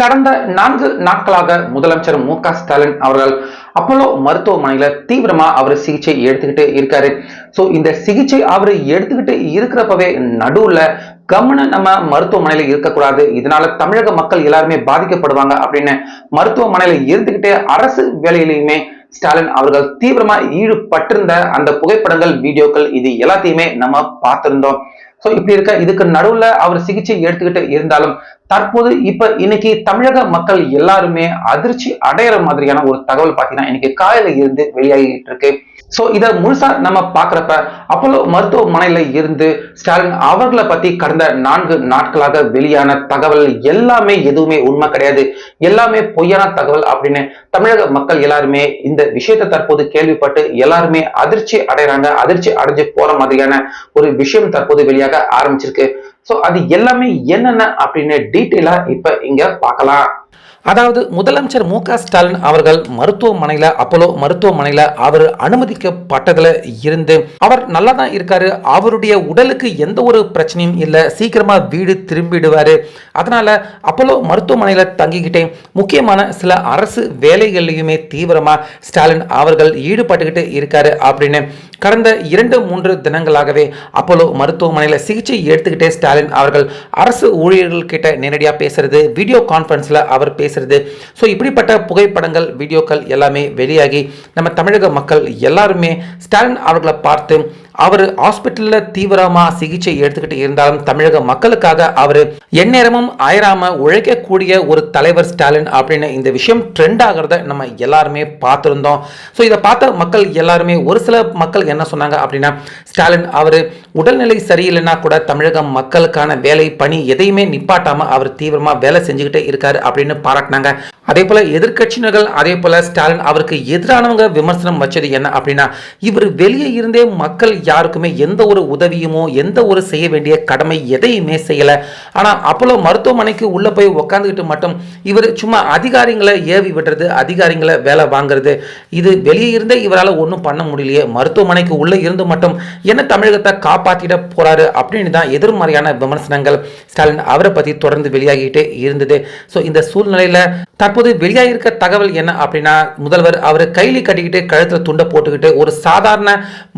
கடந்த நான்கு நாட்களாக முதலமைச்சர் மு க ஸ்டாலின் அவர்கள் அப்போலோ மருத்துவமனையில தீவிரமா அவர் சிகிச்சை எடுத்துக்கிட்டு இருக்காரு. சோ இந்த சிகிச்சை அவர் எடுத்துக்கிட்டு இருக்கிறப்பவே நடுவுல கவனம் நம்ம மருத்துவமனையில இருக்கக்கூடாது. இதனால தமிழக மக்கள் எல்லாருமே பாதிக்கப்படுவாங்க அப்படின்னு மருத்துவமனையில இருந்துகிட்டே அரசு வேலையிலையுமே ஸ்டாலின் அவர்கள் தீவிரமா ஈடுபட்டிருந்த அந்த புகைப்படங்கள் வீடியோக்கள் இது எல்லாத்தையுமே நம்ம பார்த்திருந்தோம். சோ இப்படி இருக்க இதுக்கு நடுவுல அவர் சிகிச்சை எடுத்துக்கிட்டு இருந்தாலும் தற்போது இப்ப இன்னைக்கு தமிழக மக்கள் எல்லாருமே அதிர்ச்சி அடையிற மாதிரியான ஒரு தகவல் பாத்தீங்கன்னா இன்னைக்கு காலையில இருந்து வெளியாகிட்டு இருக்கு. சோ இதை முழுசா நம்ம பார்க்குறப்ப அப்போலோ மருத்துவமனையில இருந்து ஸ்டாலின் அவர்களை பத்தி கடந்த நான்கு நாட்களாக வெளியான தகவல் எல்லாமே எதுவுமே உண்மை கிடையாது. எல்லாமே பொய்யான தகவல் அப்படின்னு தமிழக மக்கள் எல்லாருமே இந்த விஷயத்தை தற்போது கேள்விப்பட்டு எல்லாருமே அதிர்ச்சி அடைறாங்க அதிர்ச்சி அடைஞ்சு போற மாதிரியான ஒரு விஷயம் தற்போது வெளியாக ஆரம்பிச்சிருக்கு. சோ அது எல்லாமே என்னென்ன அப்படின்னு டீட்டெயிலா இப்ப இங்க பார்க்கலாம். அதாவது முதலமைச்சர் மு ஸ்டாலின் அவர்கள் மருத்துவமனையில அப்போலோ மருத்துவமனையில அவர் அனுமதிக்கப்பட்டதுல இருந்து அவர் நல்லா தான் இருக்காரு. அவருடைய உடலுக்கு எந்த ஒரு பிரச்சனையும் இல்லை. சீக்கிரமா வீடு திரும்பிடுவாரு. அதனால அப்போலோ மருத்துவமனையில தங்கிக்கிட்டே முக்கியமான சில அரசு வேலைகள்லையுமே தீவிரமா ஸ்டாலின் அவர்கள் ஈடுபட்டுக்கிட்டு இருக்காரு அப்படின்னு. கடந்த இரண்டு மூன்று தினங்களாகவே அப்போலோ மருத்துவமனையில் சிகிச்சை எடுத்துக்கிட்டே ஸ்டாலின் அவர்கள் அரசு ஊழியர்கள் கிட்ட நேரடியாக பேசுறது வீடியோ கான்ஃபரன்ஸில் அவர் பேசுறது. ஸோ இப்படிப்பட்ட புகைப்படங்கள் வீடியோக்கள் எல்லாமே வெளியாகி நம்ம தமிழக மக்கள் எல்லாருமே ஸ்டாலின் அவர்களை பார்த்து அவர் ஹாஸ்பிட்டலில் தீவிரமாக சிகிச்சை எடுத்துக்கிட்டு இருந்தாலும் தமிழக மக்களுக்காக அவர் எந்நேரமும் அயராம உழைக்கக்கூடிய ஒரு தலைவர் ஸ்டாலின் அப்படின்னு இந்த விஷயம் ட்ரெண்ட் ஆகிறத நம்ம எல்லாருமே பார்த்துருந்தோம். ஸோ இதை பார்த்த மக்கள் எல்லாருமே ஒரு சில மக்கள் என்ன சொன்னாங்க அப்படின்னா ஸ்டாலின் அவர் உடல்நிலை சரியில்லைன்னா கூட தமிழக மக்களுக்கான வேலை பணி எதையுமே நிப்பாட்டாமல் அவர் தீவிரமாக வேலை செஞ்சுக்கிட்டே இருக்காரு அப்படின்னு பாராட்டினாங்க. அதே போல எதிர்கட்சியினர்கள் அதே போல ஸ்டாலின் அவருக்கு எதிரானவங்க விமர்சனம் வச்சது என்ன அப்படின்னா இவர் வெளியே இருந்தே மக்கள் யாருக்குமே எந்த ஒரு உதவியுமோ எந்த ஒரு செய்ய வேண்டிய கடமை எதையுமே செய்யல. ஆனா அப்போலோ மருத்துவமனைக்கு உள்ள போய் உக்காந்துக்கிட்டு மட்டும் இவர் சும்மா அதிகாரிகளை ஏவி விடுறது அதிகாரிகளை வேலை வாங்குறது இது வெளியே இருந்தே இவரால் ஒன்றும் பண்ண முடியலையே மருத்துவமனைக்கு உள்ள இருந்து மட்டும் என்ன தமிழகத்தை காப்பாற்றிட போறாரு அப்படின்னு தான் எதிர்மறையான விமர்சனங்கள் ஸ்டாலின் அவரை பத்தி தொடர்ந்து வெளியாகிட்டே இருந்தது. ஸோ இந்த சூழ்நிலையில தற்போது வெளியாகிருக்க தகவல் என்ன அப்படின்னா முதல்வர் அவர் கைலி கட்டிக்கிட்டு கழுத்தில் துண்டை போட்டுக்கிட்டு ஒரு சாதாரண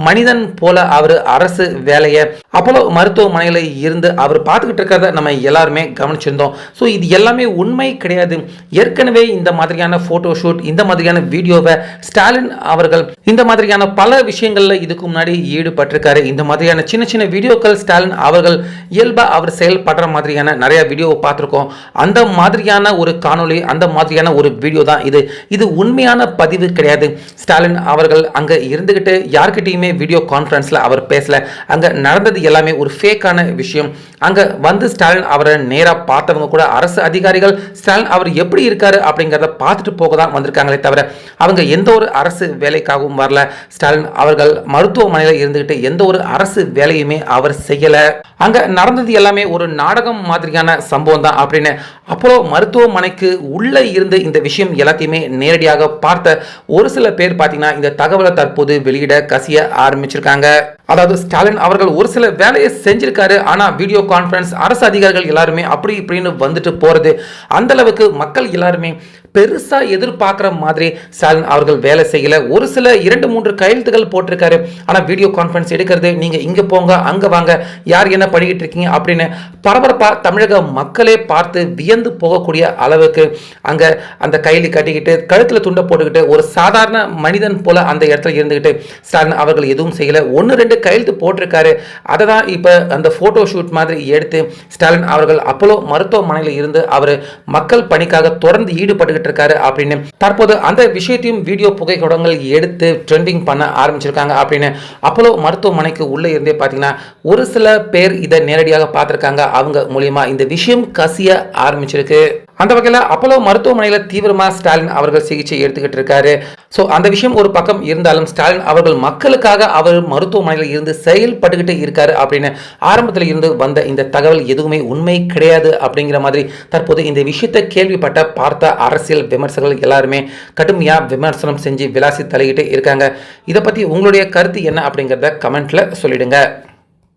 மனிதன் போல அவர் அரசு வேலையை அப்போலோ மருத்துவமனையில் இருந்து அவர் பார்த்துக்கிட்டு இருக்கிறத நம்ம எல்லாருமே கவனிச்சிருந்தோம். ஸோ இது எல்லாமே உண்மை கிடையாது. ஏற்கனவே இந்த மாதிரியான ஃபோட்டோ ஷூட் இந்த மாதிரியான வீடியோவை ஸ்டாலின் அவர்கள் இந்த மாதிரியான பல விஷயங்களில் இதுக்கு முன்னாடி ஈடுபட்டிருக்காரு. இந்த மாதிரியான சின்ன சின்ன வீடியோக்கள் ஸ்டாலின் அவர்கள் இயல்பாக அவர் செயல்படுற மாதிரியான நிறைய வீடியோவை பார்த்துருக்கோம். அந்த மாதிரியான ஒரு காணொளி அந்த மாதிரியான ஒரு வீடியோ தான் இது. இது உண்மையான பதிவு கிடையாது. ஸ்டாலின் அவர்கள் அங்கே இருந்துக்கிட்டு யார்கிட்டையுமே வீடியோ கான்ஃபரன்ஸில் அவர் பேசல. அங்கே நடந்தது எல்லாமே ஒரு ஃபேக்கான விஷயம். அங்கே வந்து ஸ்டாலின் அவரை நேராக பார்த்தவங்க கூட அரசு அதிகாரிகள் ஸ்டாலின் அவர் எப்படி இருக்காரு அப்படிங்கிறத பார்த்துட்டு போக தான் வந்திருக்காங்களே தவிர அவங்க எந்த ஒரு அரசு வேலைக்காகவும் வரல. ஸ்டாலின் அவர்கள் மருத்துவமனையில் இருந்துக்கிட்டு எந்த ஒரு அரசு வேலையுமே அவர் செய்யலை. அங்கே நடந்தது எல்லாமே ஒரு நாடகம் மாதிரியான சம்பவம் தான் அப்படின்னு அப்போலோ மருத்துவமனைக்கு உள்ளே இருந்து இந்த விஷயம் எல்லாத்தையுமே நேரடியாக பார்த்த ஒரு சில பேர் பார்த்தீங்கன்னா இந்த தகவலை தற்போது வெளியிட கசிய ஆரம்பிச்சிருக்காங்க. அதாவது ஸ்டாலின் அவர்கள் ஒரு சில வேலையை செஞ்சிருக்காரு ஆனா வீடியோ கான்ஃபரன்ஸ் அரசு அதிகாரிகள் எல்லாருமே அப்படி இப்படின்னு வந்துட்டு போறது அந்த அளவுக்கு மக்கள் எல்லாருமே பெருசா எதிர்பார்க்குற மாதிரி ஸ்டாலின் அவர்கள் வேலை செய்யல. ஒரு சில இரண்டு மூன்று கையெழுத்துகள் போட்டிருக்காரு. ஆனா வீடியோ கான்ஃபரன்ஸ் எடுக்கிறது நீங்க இங்க போங்க அங்க வாங்க யார் என்ன பண்ணிக்கிட்டு இருக்கீங்க அப்படின்னு பரபரப்பா தமிழக மக்களே பார்த்து வியந்து போகக்கூடிய அளவுக்கு அங்க அந்த கையில் கட்டிக்கிட்டு கழுத்துல துண்டை போட்டுக்கிட்டு ஒரு சாதாரண மனிதன் போல அந்த இடத்துல இருந்துகிட்டு ஸ்டாலின் அவர்கள் எதுவும் செய்யல. ஒன்று ரெண்டு கையெழுத்து போட்டிருக்காரு. அதை தான் இப்போ அந்த ஃபோட்டோ ஷூட் மாதிரி எடுத்து ஸ்டாலின் அவர்கள் அப்போலோ மருத்துவமனையில் இருந்து அவர் மக்கள் பணிக்காக தொடர்ந்து ஈடுபட்டுக்கிட்டு இருக்காரு அப்படின்னு. தற்போது அந்த விஷயத்தையும் வீடியோ புகைப்படங்கள் எடுத்து ட்ரெண்டிங் பண்ண ஆரம்பிச்சிருக்காங்க அப்படின்னு. அப்போலோ மருத்துவமனைக்கு உள்ளே இருந்தே பார்த்தீங்கன்னா ஒரு சில பேர் இதை நேரடியாக பார்த்துருக்காங்க. அவங்க மூலியமா இந்த விஷயம் கசிய ஆரம்பிச்சிருக்கு. அந்த வகையில் அப்போலோ மருத்துவமனையில் தீவிரமாக ஸ்டாலின் அவர்கள் சிகிச்சை எடுத்துக்கிட்டு இருக்காரு. ஸோ அந்த விஷயம் ஒரு பக்கம் இருந்தாலும் ஸ்டாலின் அவர்கள் மக்களுக்காக அவர் மருத்துவமனையில் இருந்து செயல்பட்டுக்கிட்டு இருக்காரு அப்படின்னு ஆரம்பத்தில் இருந்து வந்த இந்த தகவல் எதுவுமே உண்மை கிடையாது அப்படிங்கிற மாதிரி தற்போது இந்த விஷயத்தை கேள்விப்பட்ட பார்த்த அரசியல் விமர்சகர்கள் எல்லாருமே கடுமையாக விமர்சனம் செஞ்சு விலாசி தலையிட்டு இருக்காங்க. இதை பற்றி உங்களுடைய கருத்து என்ன அப்படிங்கிறத கமெண்ட்டில் சொல்லிடுங்க.